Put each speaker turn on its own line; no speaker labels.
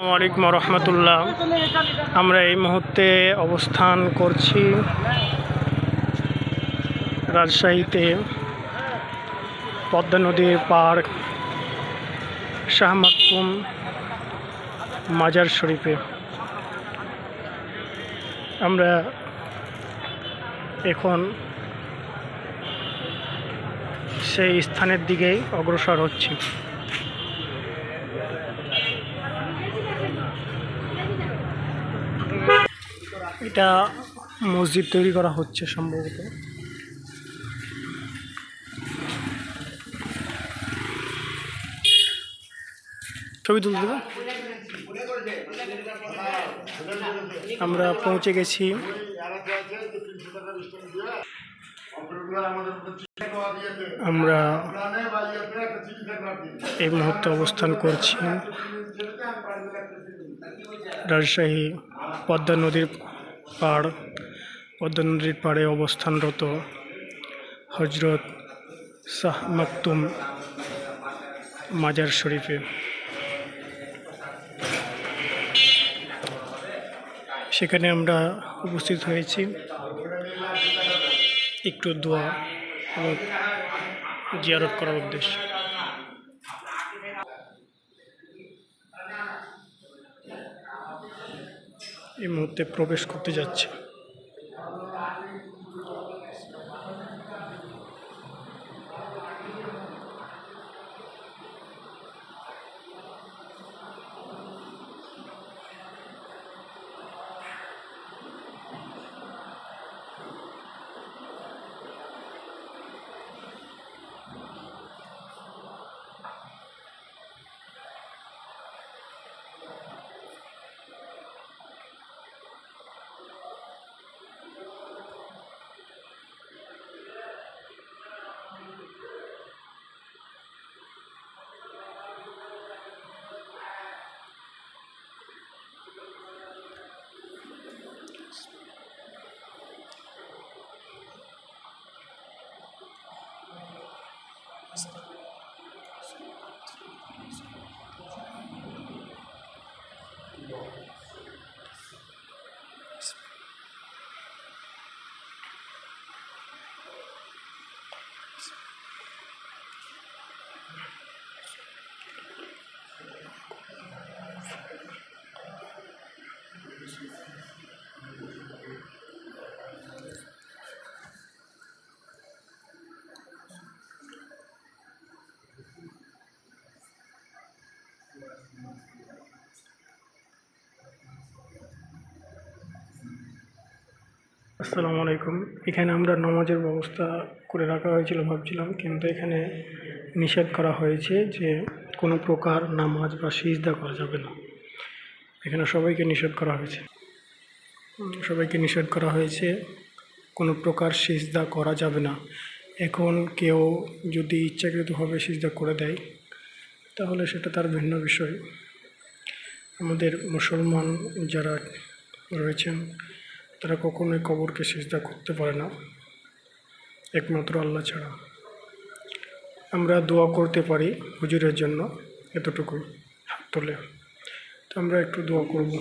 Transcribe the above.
আলাইকুম রহমতুল্লাহ আমরা এই মুহূর্তে অবস্থান করছি রাজশাহীতে পদ্মা নদীর পার্ক শাহ মাকতুম মাজার শরীফে। আমরা এখন সেই স্থানের দিকেই অগ্রসর হচ্ছি। এটা মসজিদ তৈরি করা হচ্ছে সম্ভবত। ছবি তুলতে? আমরা পৌঁছে গেছি। আমরা এই মুহূর্তে অবস্থান করছি। রাজশাহী পদ্মা নদীর পাড় পদ্মা নদীর পাড়ে অবস্থানরত হজরত শাহ মাকতুম মাজার শরীফে। সেখানে আমরা উপস্থিত হয়েছি। একটু দোয়া জিয়ারত করার উদ্দেশ্যে। এই মুহূর্তে প্রবেশ করতে যাচ্ছে। next. আসসালামু আলাইকুম। এখানে আমরা নামাজের ব্যবস্থা করে রাখা হয়েছিল ভাবছিলাম, কিন্তু এখানে নিষেধ করা হয়েছে যে কোনো প্রকার নামাজ বা সিজদা করা যাবে না। এখানে সবাইকে নিষেধ করা হয়েছে। সবাইকে নিষেধ করা হয়েছে, কোনো প্রকার সিজদা করা যাবে না। এখন কেউ যদি ইচ্ছাকৃতভাবে সিজদা করে দেয় তাহলে সেটা তার ভিন্ন বিষয়। আমাদের মুসলমান যারা রয়েছেন, তারা কখনোই কবরকে সিজদা করতে পারে না। একমাত্র আল্লাহ ছাড়া। আমরা দোয়া করতে পারি হুজুরের জন্য, এতটুকুই হাত তোলে। তো আমরা একটু দোয়া করব।